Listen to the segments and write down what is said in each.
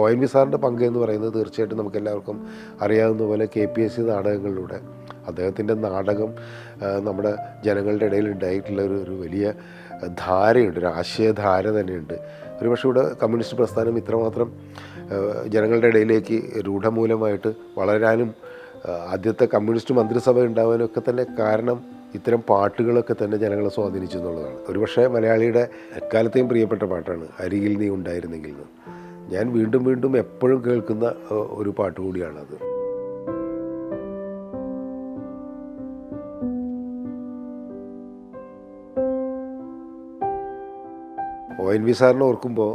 O N V സാറിന്റെ പങ്ക് എന്ന് പറയുന്നത് തീർച്ചയായിട്ടും നമുക്ക് എല്ലാവർക്കും അറിയാവുന്ന പോലെ കെ പി എസ് സി നാടകങ്ങളിലൂടെ. അദ്ദേഹത്തിന്റെ നാടകം നമ്മുടെ ജനങ്ങളുടെ ഇടയിൽ ഉണ്ടായിട്ടുള്ള ഒരു ഒരു വലിയ ധാരയുണ്ട് ഒരു ആശയധാര തന്നെയുണ്ട്. ഒരുപക്ഷെ ഇവിടെ കമ്മ്യൂണിസ്റ്റ് പ്രസ്ഥാനം ഇത്രമാത്രം ജനങ്ങളുടെ ഇടയിലേക്ക് രൂഢമൂലമായിട്ട് വളരാനും ആദ്യത്തെ കമ്മ്യൂണിസ്റ്റ് മന്ത്രിസഭ ഉണ്ടാവാനൊക്കെ തന്നെ കാരണം ഇത്തരം പാട്ടുകളൊക്കെ തന്നെ ജനങ്ങളെ സ്വാധീനിച്ചു എന്നുള്ളതാണ്. ഒരുപക്ഷെ മലയാളിയുടെ എക്കാലത്തെയും പ്രിയപ്പെട്ട പാട്ടാണ് അരികിൽ നീ ഉണ്ടായിരുന്നെങ്കിൽ എന്ന്. ഞാൻ വീണ്ടും വീണ്ടും എപ്പോഴും കേൾക്കുന്ന ഒരു പാട്ട് കൂടിയാണത്. ഒ എൻ വി സാറിനെ ഓർക്കുമ്പോൾ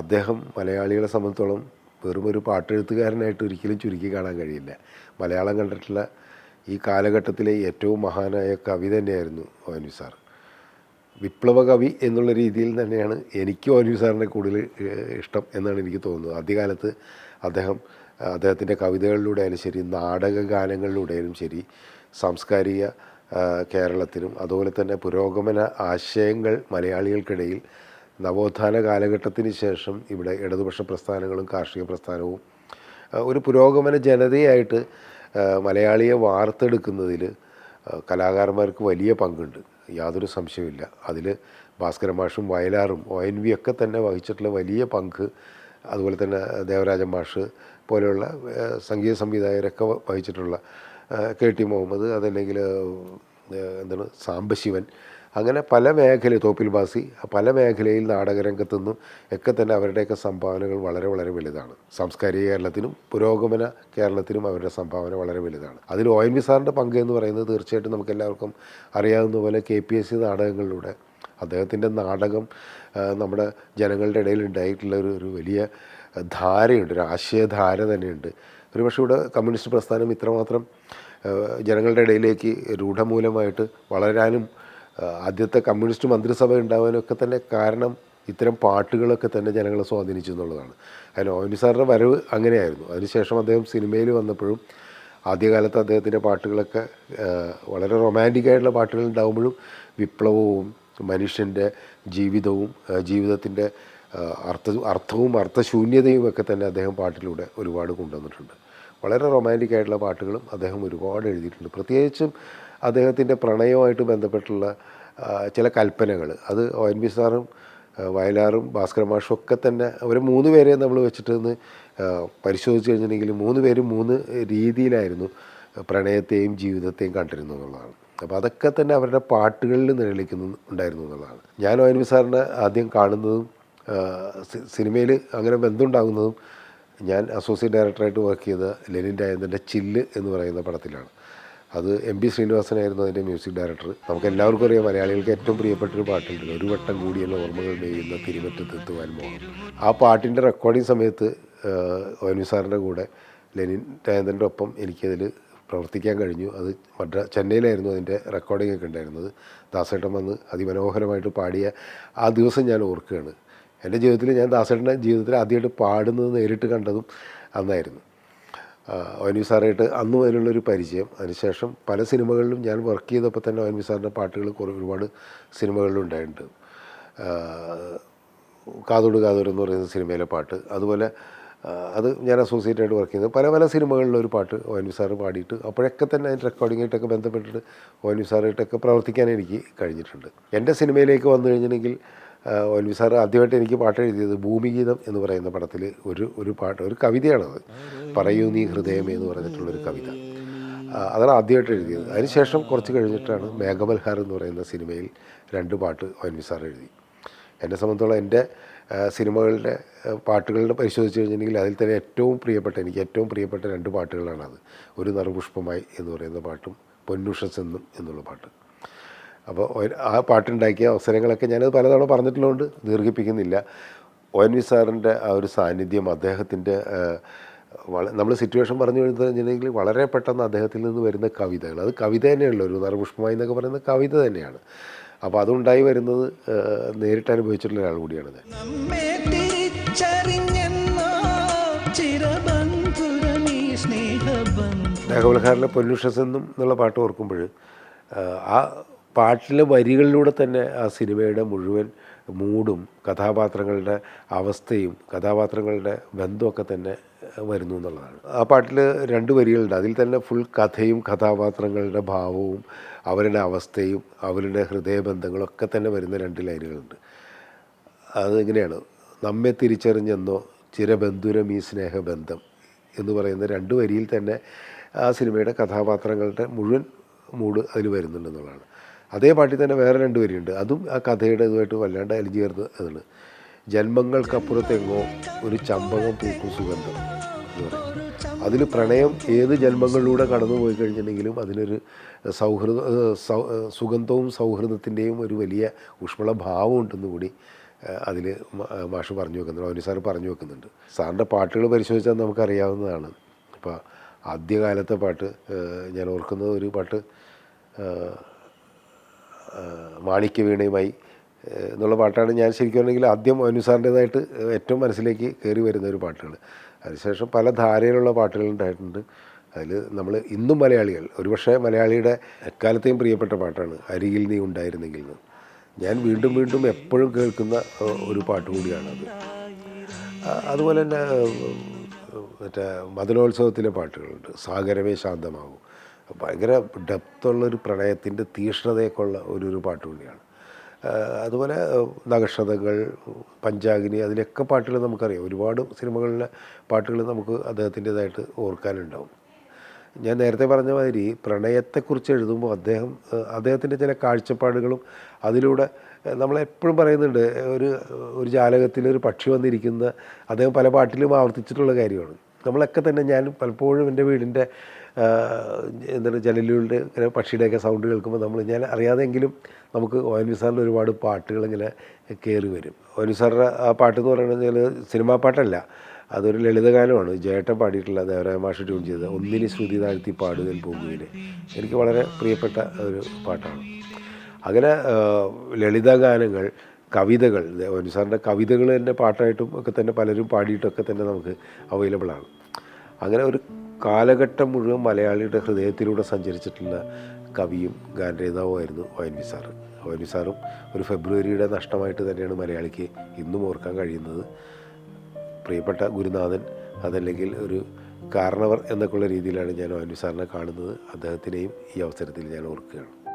അദ്ദേഹം മലയാളികളെ സംബന്ധിച്ചോളം വെറും ഒരു പാട്ടെഴുത്തുകാരനായിട്ട് ഒരിക്കലും ചുരുക്കി കാണാൻ കഴിയില്ല. മലയാളം കണ്ടിട്ടുള്ള ഈ കാലഘട്ടത്തിലെ ഏറ്റവും മഹാനായ കവി തന്നെയായിരുന്നു ഒ എൻ വി സാർ. വിപ്ലവ കവി എന്നുള്ള രീതിയിൽ തന്നെയാണ് എനിക്ക് അനു സാറിനെ കൂടുതൽ ഇഷ്ടം എന്നാണ് എനിക്ക് തോന്നുന്നത്. ആദ്യകാലത്ത് അദ്ദേഹം അദ്ദേഹത്തിന്റെ കവിതകളിലൂടെ ആയാലും ശരി നാടക ഗാനങ്ങളിലൂടെയും ശരി സാംസ്കാരിക കേരളത്തിനും അതുപോലെ തന്നെ പുരോഗമന ആശയങ്ങൾ മലയാളികൾക്കിടയിൽ നവോത്ഥാന കാലഘട്ടത്തിന് ശേഷം ഇവിടെ ഇടതുപക്ഷ പ്രസ്ഥാനങ്ങളും കാർഷിക പ്രസ്ഥാനവും ഒരു പുരോഗമന ജനതയായിട്ട് മലയാളിയെ വാർത്തെടുക്കുന്നതിൽ കലാകാരന്മാർക്ക് വലിയ പങ്കുണ്ട്. യാതൊരു സംശയമില്ല അതിൽ ഭാസ്കര മാഷും വയലാറും ഒ എൻ വി ഒക്കെ തന്നെ വഹിച്ചിട്ടുള്ള വലിയ പങ്ക്. അതുപോലെ തന്നെ ദേവരാജൻ മാഷ് പോലെയുള്ള സംഗീത സംവിധായകരൊക്കെ വഹിച്ചിട്ടുള്ള കെ ടി മുഹമ്മദ് അതല്ലെങ്കിൽ എന്താണ് സാംബശിവൻ അങ്ങനെ പല മേഖല തോപ്പിൽ ബാസി പല മേഖലയിൽ നാടകരംഗത്തു നിന്നും ഒക്കെ തന്നെ അവരുടെയൊക്കെ സംഭാവനകൾ വളരെ വളരെ വലുതാണ്. സാംസ്കാരിക കേരളത്തിനും പുരോഗമന കേരളത്തിനും അവരുടെ സംഭാവന വളരെ വലുതാണ്. അതിൽ ഒ എൻ വി സാറിന്റെ പങ്ക് എന്ന് പറയുന്നത് തീർച്ചയായിട്ടും നമുക്ക് എല്ലാവർക്കും അറിയാവുന്ന പോലെ കെ പി എസ് സി നാടകങ്ങളിലൂടെ അദ്ദേഹത്തിന്റെ നാടകം നമ്മുടെ ജനങ്ങളുടെ ഇടയിൽ ഉണ്ടായിട്ടുള്ള ഒരു ഒരു വലിയ ധാരയുണ്ട് ഒരു ആശയധാര തന്നെയുണ്ട്. ഒരുപക്ഷെ ഇവിടെ കമ്മ്യൂണിസ്റ്റ് പ്രസ്ഥാനം ഇത്രമാത്രം ജനങ്ങളുടെ ഇടയിലേക്ക് രൂഢമൂലമായിട്ട് വളരാനും ആദ്യത്തെ കമ്മ്യൂണിസ്റ്റ് മന്ത്രിസഭ ഉണ്ടാവാനൊക്കെ തന്നെ കാരണം ഇത്തരം പാട്ടുകളൊക്കെ തന്നെ ജനങ്ങളെ സ്വാധീനിച്ചു എന്നുള്ളതാണ്. അതിന് ഓവനി സാറിന്റെ വരവ് അങ്ങനെയായിരുന്നു. അതിനുശേഷം അദ്ദേഹം സിനിമയിൽ വന്നപ്പോഴും ആദ്യകാലത്ത് അദ്ദേഹത്തിന്റെ പാട്ടുകളൊക്കെ വളരെ റൊമാന്റിക് ആയിട്ടുള്ള പാട്ടുകൾ ഉണ്ടാകുമ്പോഴും വിപ്ലവവും മനുഷ്യന്റെ ജീവിതവും ജീവിതത്തിന്റെ അർത്ഥ അർത്ഥവും അർത്ഥശൂന്യതയും ഒക്കെ തന്നെ അദ്ദേഹം പാട്ടിലൂടെ ഒരുപാട് കൊണ്ടുവന്നിട്ടുണ്ട്. വളരെ റൊമാന്റിക് ആയിട്ടുള്ള പാട്ടുകളും അദ്ദേഹം ഒരുപാട് എഴുതിയിട്ടുണ്ട്. പ്രത്യേകിച്ചും അദ്ദേഹത്തിന്റെ പ്രണയവുമായിട്ട് ബന്ധപ്പെട്ടുള്ള ചില കൽപ്പനകൾ അത് ഒ എൻ വി സാറും വയലാറും ഭാസ്കര മാഷും ഒക്കെ തന്നെ അവർ മൂന്ന് പേരെ നമ്മൾ വെച്ചിട്ടൊന്ന് പരിശോധിച്ച് കഴിഞ്ഞിട്ടുണ്ടെങ്കിൽ മൂന്ന് പേരും മൂന്ന് രീതിയിലായിരുന്നു പ്രണയത്തെയും ജീവിതത്തെയും കണ്ടിരുന്നു എന്നുള്ളതാണ്. അപ്പോൾ അതൊക്കെ തന്നെ അവരുടെ പാട്ടുകളിൽ നിഴലിക്കുന്നു ഉണ്ടായിരുന്നു എന്നുള്ളതാണ്. ഞാൻ ഒ എൻ വി സാറിനെ ആദ്യം കാണുന്നതും സിനിമയിൽ അങ്ങനെ ബന്ധമുണ്ടാകുന്നതും ഞാൻ അസോസിയേറ്റ് ഡയറക്ടറായിട്ട് വർക്ക് ചെയ്ത ലെനിൻ രായന്ദ്രന്റെ ചില്ല് എന്ന് പറയുന്ന പടത്തിലാണ്. അത് എം പി ശ്രീനിവാസനായിരുന്നു അതിന്റെ മ്യൂസിക് ഡയറക്ടർ. നമുക്ക് എല്ലാവർക്കും അറിയാം മലയാളികൾക്ക് ഏറ്റവും പ്രിയപ്പെട്ട ഒരു പാട്ടുണ്ട്. ഒരു വട്ടം കൂടിയുള്ള ഓർമ്മകൾ മേയുന്ന തിരുമറ്റത്തെത്തുവാൻ മോഹം ആ പാട്ടിന്റെ റെക്കോർഡിംഗ് സമയത്ത് ഒ എൻ വി സാറിന്റെ കൂടെ ലെനിൻ രാജേന്ദ്രന്റെ ഒപ്പം എനിക്കതിൽ പ്രവർത്തിക്കാൻ കഴിഞ്ഞു. അത് മദ്രാ ചെന്നൈയിലായിരുന്നു അതിന്റെ റെക്കോർഡിംഗ് ഒക്കെ ഉണ്ടായിരുന്നത്. ദാസേട്ടൻ വന്ന് അതിമനോഹരമായിട്ട് പാടിയ ആ ദിവസം ഞാൻ ഓർക്കുകയാണ്. എന്റെ ജീവിതത്തിൽ ഞാൻ ദാസേട്ടന്റെ ജീവിതത്തിൽ ആദ്യമായിട്ട് പാടുന്നത് നേരിട്ട് കണ്ടതും അന്നായിരുന്നു. ഒ സാറായിട്ട് അന്നും അതിനുള്ളൊരു പരിചയം. അതിനുശേഷം പല സിനിമകളിലും ഞാൻ വർക്ക് ചെയ്തപ്പോൾ തന്നെ ഒ സാറിന്റെ പാട്ടുകൾ കുറേ ഒരുപാട് സിനിമകളിലുണ്ടായിട്ടുണ്ട് കാതോട് കാതോട് എന്ന് പറയുന്ന സിനിമയിലെ പാട്ട്. അതുപോലെ അത് ഞാൻ അസോസിയേറ്റ് ആയിട്ട് വർക്ക് ചെയ്യുന്നത് പല പല സിനിമകളിലെ ഒരു പാട്ട് ഒ എൻ വി സാറ് പാടിയിട്ട് അപ്പോഴൊക്കെ തന്നെ അതിന്റെ റെക്കോർഡിങ്ങായിട്ടൊക്കെ ബന്ധപ്പെട്ടിട്ട് ഒ എൻ വി സാറായിട്ടൊക്കെ പ്രവർത്തിക്കാൻ എനിക്ക് കഴിഞ്ഞിട്ടുണ്ട്. എന്റെ സിനിമയിലേക്ക് വന്നു കഴിഞ്ഞിട്ടുണ്ടെങ്കിൽ ആ, ഒ എൻ വി സാറ് ആദ്യമായിട്ട് എനിക്ക് പാട്ട് എഴുതിയത് ഭൂമിഗീതം എന്ന് പറയുന്ന പടത്തിൽ ഒരു ഒരു പാട്ട് ഒരു കവിതയാണത്. പറയൂ നീ ഹൃദയമേ എന്ന് പറഞ്ഞിട്ടുള്ളൊരു കവിത. അതാണ് ആദ്യമായിട്ട് എഴുതിയത്. അതിനുശേഷം കുറച്ച് കഴിഞ്ഞിട്ടാണ് മേഘമൽഹാർ എന്ന് പറയുന്ന സിനിമയിൽ രണ്ട് പാട്ട് ഒ സാർ എഴുതി. എന്നെ സംബന്ധിച്ചോളം എന്റെ സിനിമകളുടെ പാട്ടുകളുടെ പരിശോധിച്ച് കഴിഞ്ഞിട്ടുണ്ടെങ്കിൽ അതിൽ തന്നെ ഏറ്റവും പ്രിയപ്പെട്ട എനിക്ക് ഏറ്റവും പ്രിയപ്പെട്ട രണ്ട് പാട്ടുകളാണത്. ഒരു നറുപുഷ്പമായി എന്ന് പറയുന്ന പാട്ടും പൊന്നുഷസ് എന്നും എന്നുള്ള പാട്ട്. അപ്പോൾ ആ പാട്ടുണ്ടാക്കിയ അവസരങ്ങളൊക്കെ ഞാനത് പലതവണ പറഞ്ഞിട്ടുള്ളതുകൊണ്ട് ദീർഘിപ്പിക്കുന്നില്ല. ഒ എൻ വി സാറിന്റെ ആ ഒരു സാന്നിധ്യം അദ്ദേഹത്തിന്റെ നമ്മൾ സിറ്റുവേഷൻ പറഞ്ഞു കഴിഞ്ഞിട്ടുണ്ടെങ്കിൽ വളരെ പെട്ടെന്ന് അദ്ദേഹത്തിൽ നിന്ന് വരുന്ന കവിതകൾ. അത് കവിത തന്നെയുള്ള ഒരു നറുപുഷ്പമായി എന്നൊക്കെ പറയുന്ന കവിത തന്നെയാണ്. അപ്പോൾ അതുണ്ടായി വരുന്നത് നേരിട്ട് അനുഭവിച്ചിട്ടുള്ള ഒരാൾ കൂടിയാണ് ചിരബന്ധുരമീ പൊല്യൂഷസ് എന്നും എന്നുള്ള പാട്ട് ഓർക്കുമ്പോൾ ആ പാട്ടിലെ വരികളിലൂടെ തന്നെ ആ സിനിമയുടെ മുഴുവൻ മൂഡും കഥാപാത്രങ്ങളുടെ അവസ്ഥയും കഥാപാത്രങ്ങളുടെ ബന്ധമൊക്കെ തന്നെ വരുന്നു എന്നുള്ളതാണ്. ആ പാട്ടിൽ രണ്ട് വരികളുണ്ട്. അതിൽ തന്നെ ഫുൾ കഥയും കഥാപാത്രങ്ങളുടെ ഭാവവും അവരുടെ അവസ്ഥയും അവരുടെ ഹൃദയബന്ധങ്ങളൊക്കെ തന്നെ വരുന്ന രണ്ട് ലൈനുകളുണ്ട്. അത് എങ്ങനെയാണ് നമ്മെ തിരിച്ചറിഞ്ഞെന്നോ ചിരബന്ധുരം ഈ സ്നേഹബന്ധം എന്ന് പറയുന്ന രണ്ട് വരിയിൽ തന്നെ ആ സിനിമയുടെ കഥാപാത്രങ്ങളുടെ മുഴുവൻ മൂഡ് അതിൽ വരുന്നുണ്ടെന്നുള്ളതാണ് അതേ പാട്ടിൽ തന്നെ വേറെ രണ്ട് വരിയുണ്ട്. അതും ആ കഥയുടെ ഇതുമായിട്ട് വല്ലാണ്ട് അലിഞ്ഞു ചേർന്ന് അതാണ്. ജന്മങ്ങൾക്കപ്പുറത്തെങ്ങോ ഒരു ചമ്പകം പൂക്കും സുഗന്ധം എന്ന് അതിൽ പ്രണയം ഏത് ജന്മങ്ങളിലൂടെ കടന്നു പോയി കഴിഞ്ഞിട്ടുണ്ടെങ്കിലും അതിനൊരു സൗഹൃദ സുഗന്ധവും സൗഹൃദത്തിന്റെയും ഒരു വലിയ ഊഷ്മള ഭാവം ഉണ്ടെന്ന് കൂടി അതിൽ മാഷ് പറഞ്ഞു വെക്കുന്നുണ്ട്. അവന് സാർ പറഞ്ഞു വെക്കുന്നുണ്ട്. സാറിന്റെ പാട്ടുകൾ പരിശോധിച്ചാൽ നമുക്കറിയാവുന്നതാണ്. ഇപ്പോൾ ആദ്യകാലത്തെ പാട്ട് ഞാൻ ഓർക്കുന്ന ഒരു പാട്ട് ഏഹ്, ഏഹ്, മാണിക്യ വീണയുമായി ഏഹ്, എന്നുള്ള പാട്ടാണ് ഞാൻ ശരിക്കും പറഞ്ഞെങ്കിൽ ആദ്യം അനുസാറിന്റെതായിട്ട് ഏറ്റവും മനസ്സിലേക്ക് കയറി വരുന്ന ഒരു പാട്ടുകൾ അതിനുശേഷം പല ധാരയിലുള്ള പാട്ടുകൾ ഉണ്ടായിട്ടുണ്ട്. അതിൽ നമ്മൾ ഇന്നും മലയാളികൾ ഒരുപക്ഷെ മലയാളിയുടെ എക്കാലത്തെയും പ്രിയപ്പെട്ട പാട്ടാണ് അരികിൽ നീ ഉണ്ടായിരുന്നെങ്കിൽ ഞാൻ വീണ്ടും വീണ്ടും എപ്പോഴും കേൾക്കുന്ന ഒരു പാട്ട് കൂടിയാണത് അതുപോലെ തന്നെ മറ്റേ മദനോത്സവത്തിലെ പാട്ടുകളുണ്ട്. സാഗരമേ ശാന്തമാകും. ഭയങ്കര ഡെപ്തുള്ളൊരു പ്രണയത്തിന്റെ തീഷ്ണതയൊക്കെയുള്ള ഒരു ഒരു പാട്ട് കൂടിയാണ് അതുപോലെ നഗക്ഷതകൾ പഞ്ചാഗ്നി അതിലൊക്കെ പാട്ടുകൾ നമുക്കറിയാം. ഒരുപാട് സിനിമകളിലെ പാട്ടുകൾ നമുക്ക് അദ്ദേഹത്തിന്റെതായിട്ട് ഓർക്കാനുണ്ടാവും. ഞാൻ നേരത്തെ പറഞ്ഞ മാതിരി പ്രണയത്തെക്കുറിച്ച് എഴുതുമ്പോൾ അദ്ദേഹം അദ്ദേഹത്തിന്റെ ചില കാഴ്ചപ്പാടുകളും അതിലൂടെ നമ്മളെപ്പോഴും പറയുന്നുണ്ട് ഒരു ഒരു ജാലകത്തിൽ ഒരു പക്ഷി വന്നിരിക്കുന്ന അദ്ദേഹം പല പാട്ടിലും ആവർത്തിച്ചിട്ടുള്ള കാര്യമാണ്. നമ്മളൊക്കെ തന്നെ ഞാൻ പലപ്പോഴും എന്റെ വീടിന്റെ എന്താണ് ജനലുകളുടെ ഇങ്ങനെ പക്ഷിയുടെയൊക്കെ സൗണ്ട് കേൾക്കുമ്പോൾ നമ്മൾ ഞാൻ അറിയാതെങ്കിലും നമുക്ക് ഒ എൻ വി സാറിന്റെ ഒരുപാട് പാട്ടുകൾ ഇങ്ങനെ കയറി വരും. ഒ എൻ വി സാറിന്റെ ആ പാട്ട് എന്ന് പറയുന്നത് സിനിമാ പാട്ടല്ല. അതൊരു ലളിതഗാനമാണ്. ജേട്ടൻ പാടിയിട്ടുള്ള ദേവരായ മാഷ് ട്യൂൺ ചെയ്തത് ഒന്നിനി ശ്രുതി താഴ്ത്തി പാടുകയിൽ പോകുകയിൽ എനിക്ക് വളരെ പ്രിയപ്പെട്ട ഒരു പാട്ടാണ്. അങ്ങനെ ലളിതഗാനങ്ങൾ കവിതകൾ സാറിന്റെ കവിതകൾ തന്നെ പാട്ടായിട്ടും ഒക്കെ തന്നെ പലരും പാടിയിട്ടൊക്കെ തന്നെ നമുക്ക് അവൈലബിളാണ് അങ്ങനെ ഒരു കാലഘട്ടം മുഴുവൻ മലയാളിയുടെ ഹൃദയത്തിലൂടെ സഞ്ചരിച്ചിട്ടുള്ള കവിയും ഗാനരേതാവുമായിരുന്നു O N V sir. O N V സാറും ഒരു ഫെബ്രുവരിയുടെ നഷ്ടമായിട്ട് തന്നെയാണ് മലയാളിക്ക് ഇന്നും ഓർക്കാൻ കഴിയുന്നത്. പ്രിയപ്പെട്ട ഗുരുനാഥൻ അതല്ലെങ്കിൽ ഒരു കാരണവർ എന്നൊക്കെയുള്ള രീതിയിലാണ് ഞാൻ ഒ എൻ വി സാറിനെ കാണുന്നത്. അദ്ദേഹത്തിനെയും ഈ അവസരത്തിൽ ഞാൻ ഓർക്കുകയാണ്.